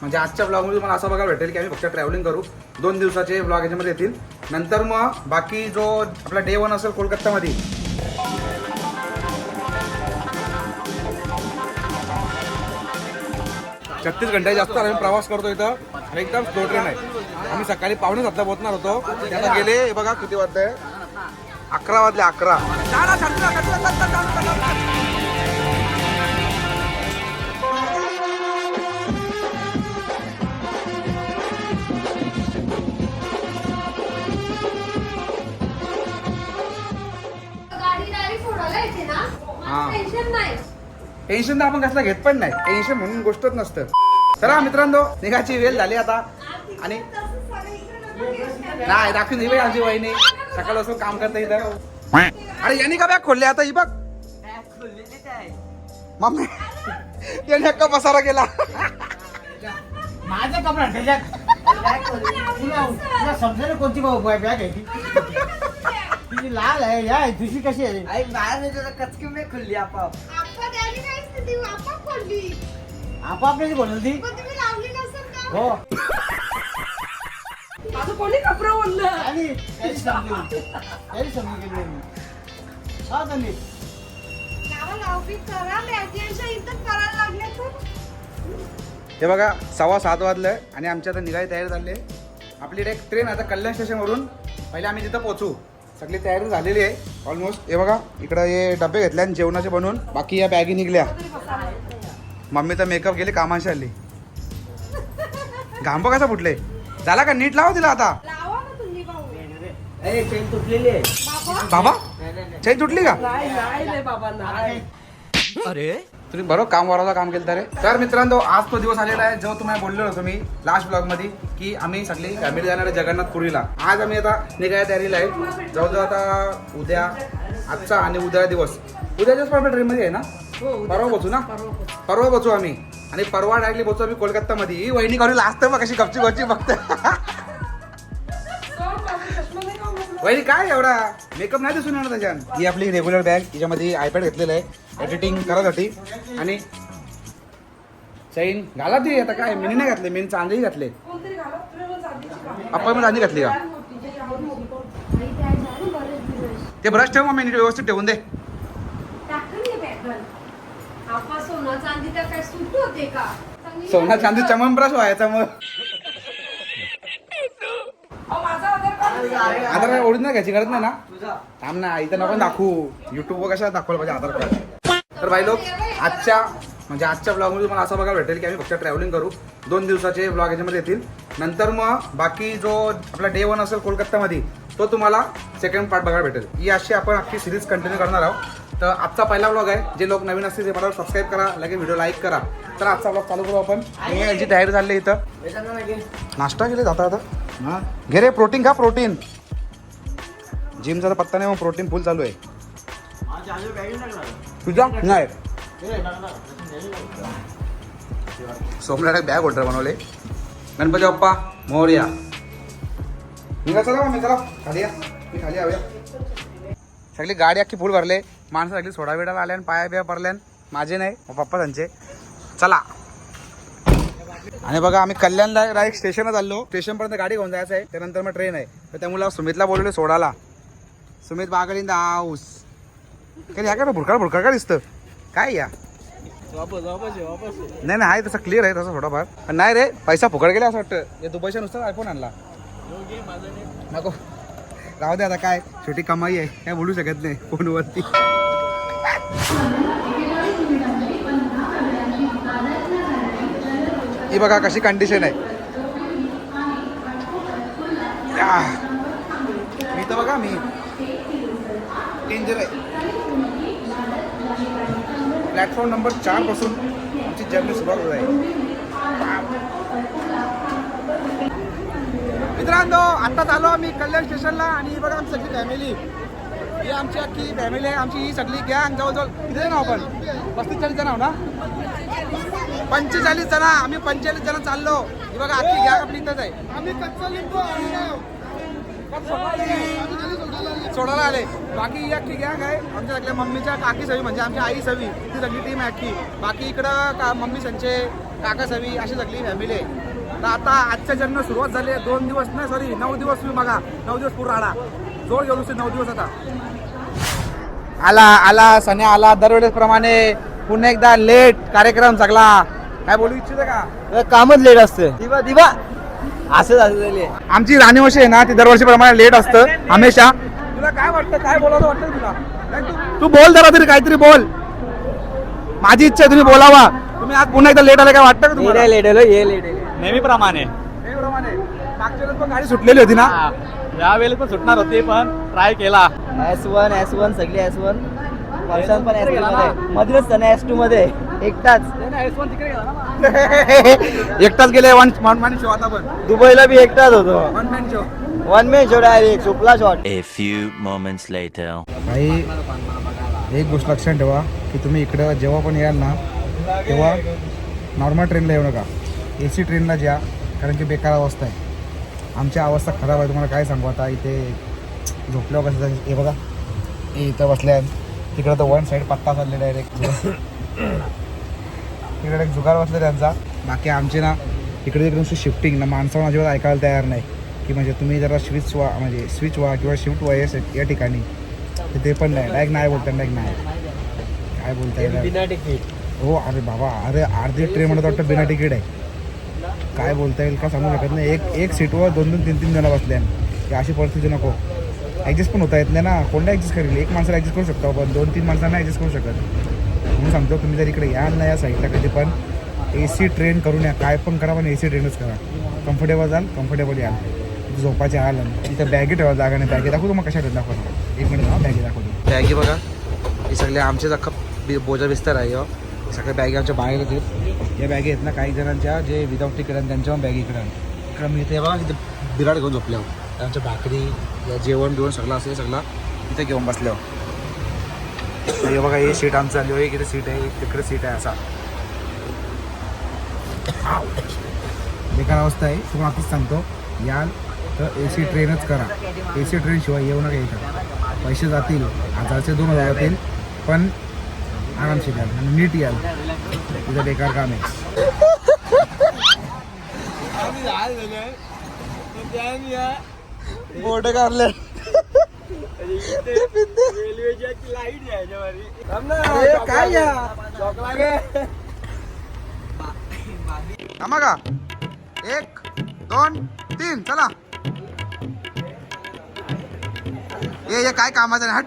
म्हणजे आजच्या ब्लॉगमध्ये मला असं बघायला भेटेल की आम्ही फक्त ट्रॅव्हलिंग करू. दोन दिवसाचे ब्लॉग याच्यामध्ये येतील. नंतर मग बाकी जो आपला डे वन असेल कोलकातामध्ये. छत्तीस घंटे जास्त आम्ही प्रवास करतो इथं. एकदम स्लो ट्रेन आहे. आम्ही सकाळी पावणे सातला पोहोचणार होतो. त्याला गेले हे बघा किती वाजता अकरा वाजले अकरा. टेन्शन नाही टेन्शन तर आपण कसला घेत पण नाही. टेन्शन म्हणून गोष्टच नसतं. चला मित्रांनो निघायची वेळ झाली आता. आणि नाही दाखवून दिली आमची वहिनी. सकाळपासून काम करता इथं. अरे यांनी का बॅग खोलले आता? ही बघ. मम्मी याने का पसारा केला. माझं कपडा त्याच्यात समजेल कोणती बॅग आहे लाल आहे या आहे, तुझी कशी आहे? आई बाहेर नाही तुला कचकी मी खुलली आपाप आपण त्याने काय स्थिती आपण खोलली. आपापल्याची बोलल ती? पण तुम्ही लावली नसेल का हो. माझं कोणी कपडे ओढलं? आणि त्याची समजून त्याची समजून गेली मी हा त्यांनी. नावा लावली करा मॅगीच्या इथं करायला लागले तर. हे बघा सव्वा सात वाजलंय आणि आमची आता निघायची तयारी झाली आहे. आपली एक ट्रेन आता कल्याण स्टेशनवरून पहिले आम्ही तिथं पोहोचू. सगळी तयारी झालेली आहे. ऑलमोस्ट हे बघा इकडं हे डबे घेतले आणि जेवणाचे बनवून बाकी या बॅगी निघल्या. मम्मी तर मेकअप गेली कामाशी आली. घांब कसा फुटले? झाला का नीट? लावा तिला आता. बाबा? बाबा? नाही नाही नाही. चैन तुटली का? नाही नाही रे बाबा नाही. तुम्ही बरोबर काम वराला काम केलं रे. तर मित्रांनो आज तो दिवस आलेला आहे जो तुम्हाला बोललो होतो मी लास्ट ब्लॉगमध्ये की आम्ही सगळी फॅमिली जाणार आहे जगन्नाथपुरीला आज आम्ही आता निघायला तयारीला आहे. जवळजवळ आता उद्या आजचा आणि उद्या दिवस. उद्या दिवस पण आपल्या ट्रेन मध्ये आहे ना? परवा पोचू ना? परवा पोचू. आम्ही. आणि परवा डायरेक्टली पोचू आम्ही कोलकातामध्ये. ही वहिनी करून लास्ट मग कशी गपची गपची बघते. वहिनी काय एवढा मेकअप नाही दिसून येणार त्याच्यात? ही आपली रेग्युलर बॅग तिच्यामध्ये आयपॅड घेतलेलं आहे. एडिटिंग करायसाठी. आणि चैन घाला ती. आता काय मिनी नाही घातले मिनी चांदी घातले. आपण पण चांदी घातली का? ते ब्रश ठेव मग मी व्यवस्थित ठेवून दे. टाकून घे बॅगल आपा सोना चांदी तर काय सुट होते का? चांगली सोना चांदी चमन ब्रश व्हायचा मग अहो, माझा आधार कार्ड ओरिजिनल घ्यायची गरज नाही ना? थांब ना इथं नको दाखवू. युट्यूबवर कशा दाखवायला पाहिजे आधार कार्ड? तर भाई लोक आजच्या म्हणजे आजच्या ब्लॉगमध्ये तुम्हाला असं बघायला भेटेल की आम्ही फक्त ट्रॅव्हलिंग करू. दोन दिवसाचे ब्लॉग याच्यामध्ये येतील. नंतर मग बाकी जो आपला डे वन असेल कोलकातामध्ये तो तुम्हाला सेकंड पार्ट बघायला भेटेल. ही अशी आपण अख्खी सिरीज कंटिन्यू करणार आहोत. तर आजचा पहिला ब्लॉग आहे. जे लोक नवीन असतील ते मला सबस्क्राईब करा लगेच व्हिडिओ लाईक करा. तर आजचा ब्लॉग चालू करू आपण. यांची याची तयारी झाली इथं. नाश्ता केले जाता आता. घे रे प्रोटीन खा प्रोटीन जिमचा तर पत्ता नाही मग प्रोटीन फुल चालू आहे. तुझा? नाही. सोमनाथ बॅग ऑर्डर बनवले. गणपती बाप्पा मोर्या. निघा चला मी चला. खाली या. मी खाली सगळी गाडी अख्खी फुल भरले. माणसं सगळी सोडा बिडाला आल्यान पाया बिया पडल्यान. माझे नाही पप्पा त्यांचे. चला. आणि बघा आम्ही कल्याणला डायरेक्ट स्टेशनला चाललो. स्टेशनपर्यंत गाडी घेऊन जायचं आहे. त्यानंतर मग ट्रेन आहे. तर त्यामुळे सुमितला बोलवले Sodala Sumit Bagal in the house. काय ह्या काय भुरकाळ भुरकाळ का दिसतं? काय या? नाही नाही आहे तसं क्लिअर आहे तसं थोडाफार. पण नाही रे पैसा फुकट गेला असं वाटतं. हे दुबईच्या नुसतं आयफोन आणला. नको. राहू दे आता काय? छोटी कमाई आहे. काय बोलू शकत नाही फोनवरती. ही बघा कशी कंडिशन आहे. या. मी तर बघा मी. डेंजर आहे. प्लॅटफॉर्म नंबर चारपासून आमची जर्नी सुरुवात होत आहे. मित्रांनो आत्ताच आलो आम्ही कल्याण स्टेशनला आणि ही बघा आमची सगळी फॅमिली ही आमची अख्खी फॅमिली आहे आमची ही सगळी गॅंग जवळजवळ. किती जण आहो आपण? पस्तीस चाळीस जण आहो ना? पंचेचाळीस जण आम्ही पंचेचाळीस जण चाललो. ही बघा अख्खी गॅंग आपली इथंच आहे. सोडायला आले. बाकी ही अख्खी गॅंग आहे. आमच्या सगळ्या मम्मीच्या काकी सवी म्हणजे आमची आई सवी ती सगळी टीम आहे अख्खी. बाकी इकडं का मम्मी संचे काका सवी अशी सगळी फॅमिली आहे. तर आता आजच्या जन्म सुरुवात झाली आहे. दोन दिवस नाही सॉरी नऊ दिवस तुम्ही बघा. नऊ दिवस पूर्ण आला जोर घेऊ नऊ दिवस आता. आला आला सन्या आला. दरवेळेस प्रमाणे पुन्हा एकदा लेट कार्यक्रम सगळा. काय बोलू इच्छित का? कामच लेट असतं. दिवा दिवा. असं झालं आमची राणीवशी आहे ना ती दरवर्षीप्रमाणे लेट असतं. हमेशा. तुला काय वाटतं? काय बोलावं वाटतं तुला? नाही, तू- तू बोल जरा तरी काहीतरी बोल. माझी इच्छा आहे तुम्ही बोलावा. तुम्ही आज पुन्हा एकदा लेट आले काय वाटतं का तुम्हाला? लेट ये लेट नेहमीप्रमाणे. नेहमीप्रमाणे. मागच्या वेळेस पण गाडी सुटलेली होती ना? यावेळेला पण सुटणार होती पण ट्राय केला. एस वन एस वन सगळी एस वन वर्षांत पण एसमध्ये. मधूनच ना एस टू मध्ये. एकटाच. एकटाच गेले वन वन मॅन शो आता पण. दुबईला बी एकटाच होतो. One man show one man show direct सुपला shot A few moments later. भाई एक गोष्ट लक्षात ठेवा की तुम्ही इकडं जेव्हा पण याल ना तेव्हा नॉर्मल ट्रेनला येऊ नका. ए सी ट्रेनला ज्या कारण की बेकार अवस्था आहे. आमची अवस्था खराब आहे तुम्हाला काय सांगू? आता इथे झोपल्यावर कसं हे बघा. हे इथं बसल्या तिकडं तर वन साईड पत्ता चालले डायरेक्ट तिकडे एक जुगार बसले त्यांचा. बाकी आमचे ना इकडे तिकडे नुसतं शिफ्टिंग ना माणसाला अजिबात ऐकायला तयार नाही. की म्हणजे तुम्ही जरा स्विच व्हा म्हणजे स्विच व्हा किंवा शिफ्ट व्हा या या ठिकाणी. तर ते पण नाही. डायरेक्ट नाही बोलतात डायरेक्ट नाही. काय बोलता येईल हो अरे बाबा अरे अर्धी ट्रेन म्हणत वाटतं बिना तिकीट आहे. काय बोलता येईल का सांगू शकत नाही. एक एक सीटवर दोन दोन तीन तीन जण बसले ही अशी परिस्थिती नको. ॲडजस्ट पण होता येत नाही ना. कोणता ॲडजस्ट करेल? एक माणसाला ॲडजस्ट करू शकतो आपण. दोन तीन माणसांना ॲडजस्ट करू शकत म्हणून सांगतो तुम्ही जर इकडे याल ना या साईडला कधी पण ए सी ट्रेन करून या. काय पण करा पण ए सी ट्रेनच करा. कम्फर्टेबल जाल कम्फर्टेबल याल. इथे झोपाचे हाल इथं बॅगे ठेवा जागा नाही. बॅगे दाखवतो मग कशा दाखवतो एक मिनिट हा बॅगे दाखवतो. बॅगे बघा. हे सगळे आमचेच अख्खा बोजा बिस्तर आहे हो. सगळ्या बॅगे आमच्या बाहेर आहेत या बॅगे आहेत ना काही जणांच्या जे विदाऊट तिकीट आहेत त्यांच्या पण बॅगे इकडे इकडं मी इथे बघा इथे बिराड घेऊन झोपल्यावर त्यांच्या भाकरी या जेवण बिवण सगळं असेल सगळं. इथे घेऊन बसल्यावर हे बघा हे सीट आमचं आली एक इथे सीट आहे एक तिकडे सीट आहे असा. बेकार अवस्था आहे. तुम्हाला आताच सांगतो. याल तर ए सी ट्रेनच करा. ए सी ट्रेन शिवाय येऊ नका इथं. पैसे जातील. हजारचे दोन हजार जातील पण आरामशीर याल. आणि नीट याल. तिथं बेकार काम आहे. बोट काढले. काय थांबा का एक दोन तीन चला. ये ये काय कामाचं नाही. हट.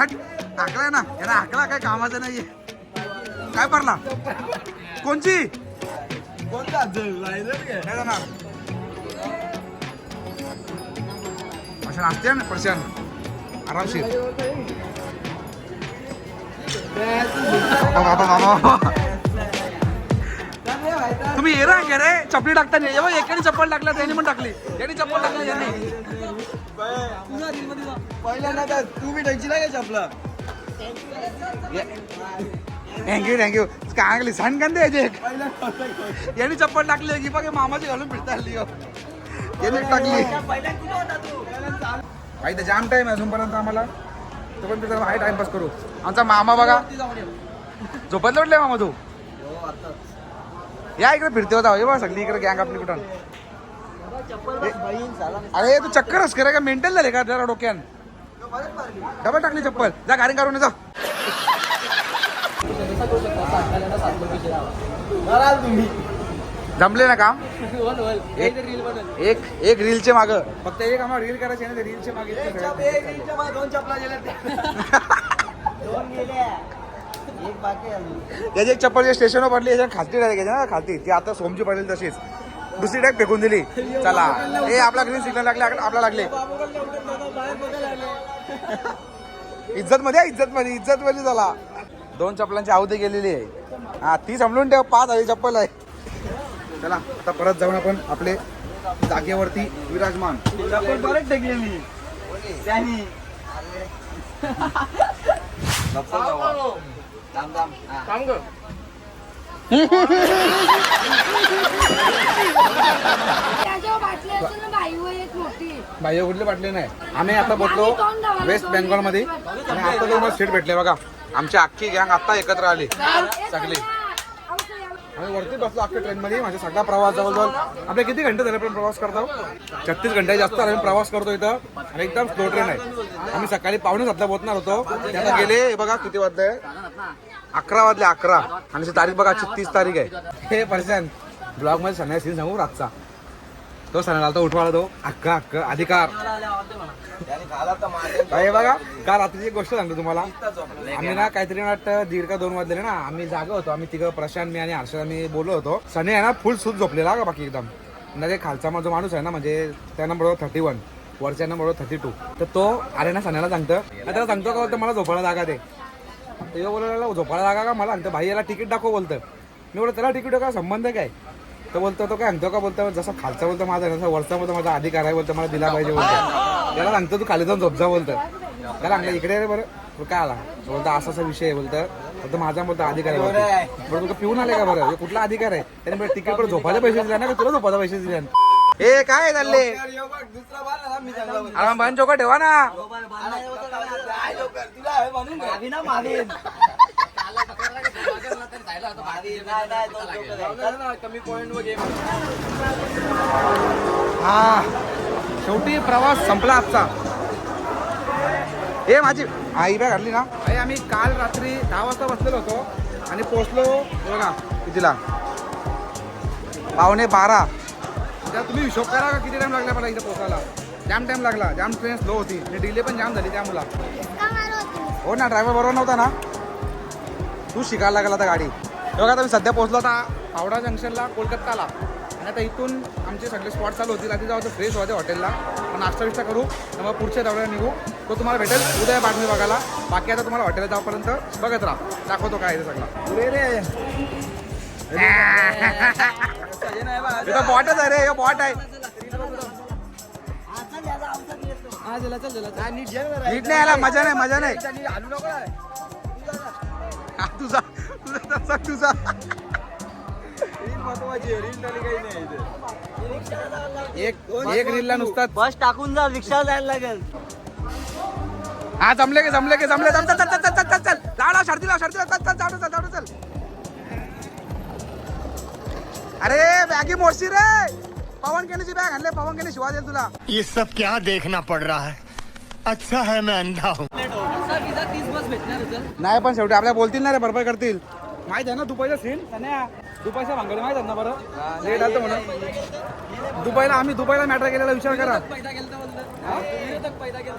हट. हाकलाय ना. याला हाकला काय कामाचं नाहीये. काय पडला कोणची? नाही अशा असते ना पडशान आरामशीर बाबा, बाबा, बाबा. तुम्ही ये ना रे. चपली टाकताना एवढा एकाने चप्पल टाकला त्याने पण टाकली. याने चप्पल टाकली यांनी. पहिल्यांदा तुम्ही टॅक्सी नाही का आपला. थँक्यू थँक्यू कांगली सांग का द्यायचे यांनी चप्पल टाकली की बघ हे मामाची घालून फिरता आली हो. याने टाकली काही तर जाम टाइम आहे अजूनपर्यंत आम्हाला. तो पण त्याचा हाय टाइमपास करू. आमचा मामा बघा. झोपत उठले मामा तू? या इकडे फिरते होता. हे बघा सगळी इकडे गँग आपली कुठं अरे तू चक्करच करा. का मेंटल झाले का जरा डोक्यान डबल टाकली चप्पल. जा गाडी काढून जा. जमले ना काम? एक एक एक रीलचे माग. फक्त एक आम्हाला रील करायचे ना रीलचे मागे दोन चपला. त्याची एक चप्पल जे स्टेशनवर पडली याच्या खालती डायरेक्ट ना खालती. ती आता सोमची पडली तशीच. दुसरी डायरेक्ट फेकून दिली. चला. ए आपला ग्रीन सिग्नल लागले आपला लागले. इज्जत मध्ये इज्जत मध्ये इज्जत मध्ये झाला. दोन चप्पलांची आवधी गेलेली आहे. हा ती समजून ठेव पाच आली चप्पल आहे. चला आता परत जाऊन आपण आपले जागेवरती विराजमान. परत टेकली मी. त्यानी. बाटली हे कुठले वाटले नाही. आम्ही आता पोहोचलो वेस्ट बेंगॉलमध्ये. आणि आता दोन सीट भेटले बघा. आमची अख्खी गँग आता एकत्र आली. सगळी. वरती बसलो अख्ख्या ट्रेन मध्ये माझा सगळा प्रवास जवळजवळ आपले किती घंटे झाले आपण प्रवास करतो हो? छत्तीस घंटे जास्त आम्ही प्रवास करतो इथं. आणि एकदम स्लो ट्रेन आहे. आम्ही सकाळी पावणे सातला पोहोचणार होतो. त्याला गेले हे बघा किती वाजले. अकरा वाजले अकरा. आणि तारीख बघा तीस तारीख आहे. हे पर्सन ब्लॉगमध्ये संध्याकाळी सीन सांगू रातचा. तो सणाला तो उठवाला तो अक्क अक्क अधिकार. हे बघा काल रात्रीची एक गोष्ट सांगतो तुम्हाला. आम्ही ना काहीतरी वाटतं दीड का दोन वाजले ना आम्ही जागा होतो. आम्ही तिघं प्रशांत मी आणि हर्षद आम्ही बोललो होतो. सनी आहे ना फुल सूट झोपलेला का बाकी एकदम. म्हणजे खालचा माझा माणूस आहे ना म्हणजे त्या नंबरवर थर्टी वन वरच्या नंबरवर थर्टी टू तर तो आले ना सण्याला सांगतं. त्याला सांगतो का बोलतं मला झोपायला जागा ते बोलायला झोपायला जागा का? मला सांगतं भाई याला तिकीट दाखव बोलतं. मी बोलतो त्याला तिकीट का? संबंध काय? तो बोलतो तो काय सांगतो का बोलतो? जसं खालचा बोलतो माझा तसं वरचा बोलतो माझा अधिकार आहे बोलतो मला दिला पाहिजे बोलतो. त्याला सांगतो तू खाली जाऊन झोपजा बोलतं. त्याला सांगलं इकडे रे बरं. तू काय आला? बोलतो असा असा विषय आहे बोलतं. बोलतो माझा बोलतो. अधिकार आहे. बोलतो. बरं तुला पिऊन आले का बरं? हे कुठला अधिकार आहे? त्याने बरं तिकीट पण झोपायला पैसे दिले ना का तुला झोपायला पैसे दिले. ए काय चालले अरे बांध चौका ठेवा ना. हा. शेवटी प्रवास संपला आजचा. ए माझी आई बॅग घातली ना? आई आम्ही काल रात्री दहा वाजता बसलेलो होतो आणि पोचलो बघा कितीला. पावणे बारा. त्या तुम्ही हिशोब करा का किती टाइम लागला मला इथे पोचायला जाम टाइम लागला. जाम ट्रेन स्लो होती. आणि डिले पण जाम झाली त्यामुळं. हो ना ड्रायव्हर बरोबर नव्हता ना? तू शिकायला लागला आता गाडी. बघा आता मी सध्या पोहोचलो आता हावडा जंक्शनला कोलकाताला. आणि आता इथून आमचे सगळे स्पॉट चालू होतील. आधी जाऊ फ्रेश व्हायचे हॉटेलला. नाश्ता बिष्टा करू. मग पुढच्या दौड्याला निघू. तो तुम्हाला भेटेल. उद्या बातमी बघायला. बाकी आता तुम्हाला हॉटेलला जाऊपर्यंत बघत राहा. दाखवतो काय ते सगळं. रे. रे इथं बॉटच आहे रे. हे बॉट आहे. नीट नाही आला मजा नाही मजा नाही. हा, तुझा तुझा तसा तुझा. एक एक रीलला नुसता बस टाकून जा रिक्षा जायला लागेल. हा जमले के जमले के जमले. जम चल चल चल चल चल चल. लाडा चल चल जाडू चल जाडू चल. अरे बॅगी मोडशी रे. पवन केनीची बॅग आणले पवन केनी शिवा देईल तुला. ये सब क्या देखना पड़ रहा है? अच्छा है मैं अंधा हूँ। नाही पण शेवटी आपल्याला बोलतील ना रे बरोबर करतील. माहीत आहे ना दुपारचा सीन दुपारच्या भांगडी माहीत आहे ना बरं? लेट आलं म्हणून. दुबईला आम्ही दुबईला मॅटर केलेला विचार करा?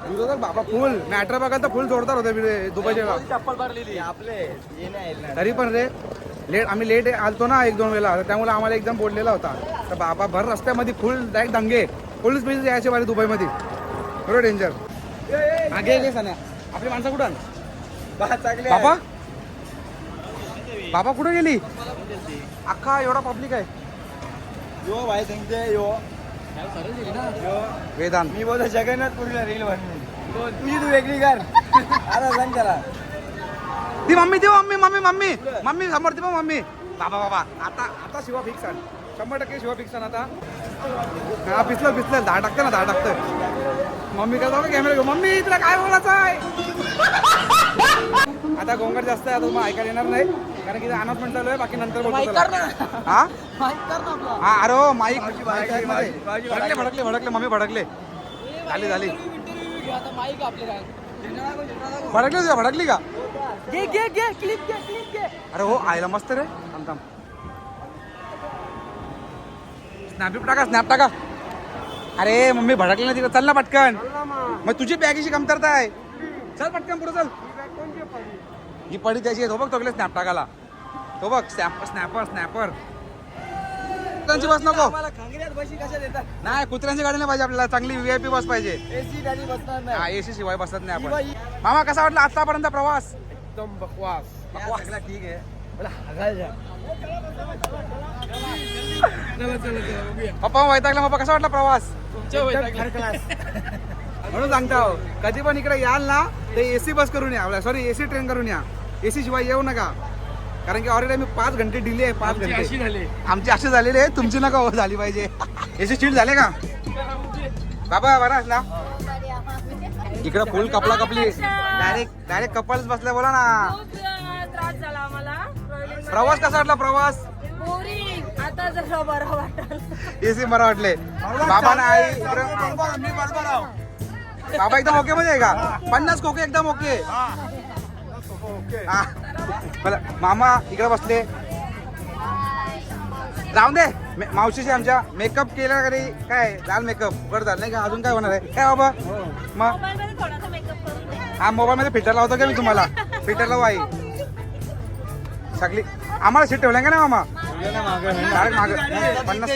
विरोधक बाबा फुल मॅटर बघायला तर फुल जोरदार होते बी- दुबईच्या तरी पण रे लेट आम्ही लेट आलतो ना एक दोन वेळेला. त्यामुळे आम्हाला एकदम बोललेला होता. तर बाबा भर रस्त्यामध्ये फुल डायरेक्ट दंगे. पोलीस बिलीस यायचे वाले दुबईमध्ये. बरोबर डेंजर घे घे सन्या. आपली माणसं कुठं बाबा? बाबा कुठे गेली? अख्खा एवढा पब्लिक आहे. यो भाई सांगते यो. वेदांत. मी बोलतो जगन्नाथपुरीला रील बनवून तुझी तू वेगळी कर. आता सांग त्याला. ती मम्मी ती मम्मी मम्मी मम्मी. मम्मी समोर ती पण मम्मी. बाबा बाबा. आता आता शिवा फिक्स आहे शंभर टक्के शिवा फिक्स आता. हा पिसलं पिसलं दहा टाकतं ना दहा टाकतं. मम्मी काय जाऊ कॅमेरा घेऊ मम्मी तुला काय बोलायचं आहे? आता गोंगाट जास्त आहे आता तुम्हाला ऐकायला येणार नाही. कारण की अनाउन्समेंट चालू आहे बाकी नंतर बोलतो. हा? हा अरे हो माईक. भडकले भडकले भडकले मम्मी भडकले. झाली झाली. भडकली तुझ्या भडकली का? घे घे घे क्लिप घे क्लिप घे. अरे हो आयला मस्त रे. थांब थांब. स्नॅप टाका स्नॅप टाका. अरे मम्मी भडकली ना तिकडे चल ना पटकन. मग. तुझी बॅगीची कमतरता आहे चल पटकन पुढे चल. ही पडी त्याची तो बघ तो स्नॅप टाकाला तो बघ स्नॅप स्नॅपर स्नॅपर कुत्र्यांची बस नको. नाही कुत्र्यांची गाडी नाही पाहिजे आपल्याला. चांगली व्हीआयपी बस पाहिजे. एसी गाडी बसणार नाही. एसी शिवाय बसत नाही आपण. मामा कसा वाटला आतापर्यंत प्रवास? एकदम बकवास. ठीक आहे. पप्पा वैतागला. पप्पा कसा वाटला प्रवास? म्हणून सांगता कधी पण इकडे याल ना ते एसी बस करून या. सॉरी एसी ट्रेन करून या. एसी शिवाय येऊ नका. कारण की ऑलरेडी आम्ही पाच घंटे डिले आहे पाच घंटे. आमची अशी झालेली आहे तुमची नका हो झाली पाहिजे. एसी सीट झाले का? बाबा बरा ना इकडं फुल कपला कपली डायरेक्ट डायरेक्ट कपल्स बसल्या बोला ना. प्रवास कसा वाटला प्रवास? आता जरा बरं वाटल. एसी मला वाटले. बाबा ना आई इकडं बाबा एकदम ओके मध्ये आहे का? पन्नास कोके एकदम ओके हा. मला मामा इकडे बसले. राहून दे. मे- मावशीशी आमच्या मेकअप केला घरी काय लाल मेकअप बरं झालं नाही का? अजून काय होणार आहे? काय बाबा? मग? मोबाईल मध्ये थोडासा मेकअप करून दे. हा मोबाईल मध्ये फिल्टर लावतो का मी तुम्हाला? फिल्टर लावू आई. सगळी आम्हाला सीट ठेवल्या का नाही मामा. पन्नास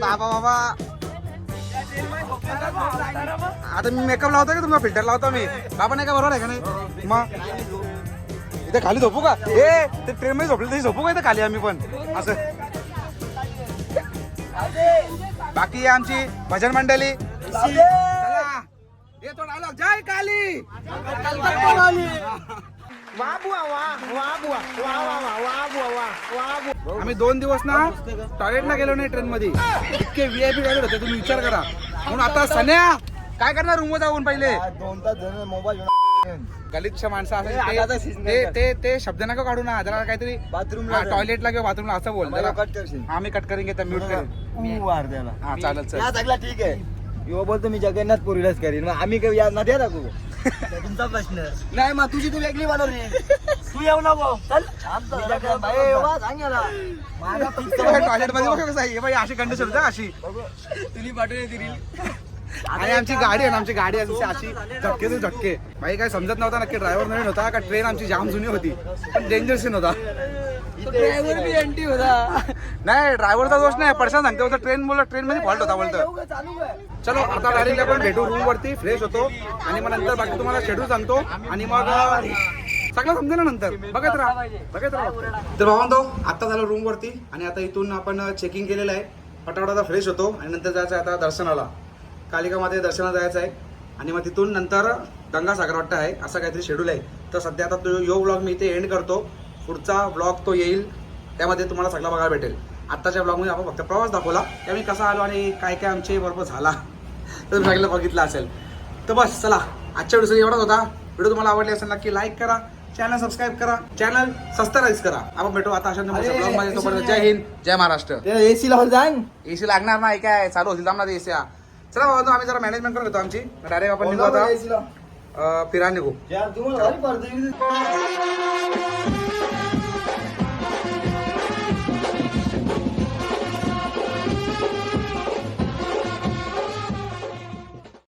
बाबा बाबा आता मी मेकअप लावतो का तुम्हाला फिल्टर लावतो मी बाबा नाही का बरोबर आहे का नाही मग इथे खाली झोपू का ए ते ट्रेन मध्ये झोपले तरी झोपू का इथे खाली आम्ही पण असं बाकी आमची भजन मंडळी येतो जय काली वा बुवा वा वा बुवा वा वा वा वा बुवा वा वा बुवा आम्ही दोन दिवस ना टॉयलेटला गेलो नाही ट्रेन मध्ये इतके व्हीआयपी टॉयलेट होते तुम्ही विचार करा. म्हणून आता सन्या काय करणार रूम जाऊन पहिले? दोन तास झाले मोबाईल गलितच्या माणसं असं ते ते ते शब्द नका काढू ना जरा काहीतरी बाथरूमला. टॉयलेटला किंवा बाथरूमला असं बोल. जरा. कट करशील. आम्ही कट करेन घेता म्यूट करेन. त्याला हा चालेल या चल सगळा ठीक आहे. यो बोलतो मी जगन्नाथ पुरीलाच करीन. मग आम्ही काही याद ना द्या दाखवू. तुमचा प्रश्न. नाही मग तुझी तू वेगळी बनवली तू येऊ नको. चल. टॉयलेटमध्ये बघ कसं आहे. बाई अशी कंडिशन होते अशी. तुम्ही पाठवली reel. आणि आमची गाडी आहे ना आमची गाडी आहे अशी झटके ते झटके. भाई काय समजत नव्हता नक्की ड्रायव्हर नवीन होता का ट्रेन आमची जाम जुनी होती. पण डेंजर सीन होता. ड्रायव्हर बी एंटी होता. नाही ड्रायव्हरचा दोष नाही. पडसा सांगते होता ट्रेन बोलत ट्रेन मध्ये फॉल्ट होता बोलतो चालू आता डायरेक्ट आपण भेटू रूम वरती फ्रेश होतो. आणि मग नंतर बाकी तुम्हाला शेड्यूल सांगतो. आणि मग सगळं समजेल ना नंतर. बघत राहा. बघत राहा. तर भावांतो आता झालं रूम वरती. आणि आता इथून आपण चेकिंग केलेलं आहे. पटापटा फ्रेश होतो. आणि नंतर जायचं आहे आता दर्शनाला. कालिका माते दर्शनाला जायचं आहे. आणि मग तिथून नंतर गंगा सागरवाट्ट आहे. असं काहीतरी शेड्यूल आहे. तर सध्या आता तो यो ब्लॉग मी इथे एंड करतो. पुढचा ब्लॉग तो येईल. त्यामध्ये तुम्हाला सगळं बघायला भेटेल. आत्ताच्या ब्लॉगमध्ये आपण फक्त प्रवास दाखवला. की आम्ही कसा आलो आणि काय काय आमचे बरोबर झाला. तर सगळं बघितलं असेल. तर बस चला. आजच्या व्हिडिओ एवढाच होता. व्हिडिओ तुम्हाला आवडले असेल नक्की लाईक करा. चॅनल सबस्क्राईब करा. चॅनल सबस्क्राईब करा. आपण भेटू आता अशा ब्लॉग जय हिंद जय महाराष्ट्र. एसी लावून सांग एसी लागणार नाही काय? चालू होतील थांबणार एसी चला बाबा आम्ही जरा मॅनेजमेंट करून घेतो आमची. डायरेक्ट आपण निघू आता. फिरायला निघू.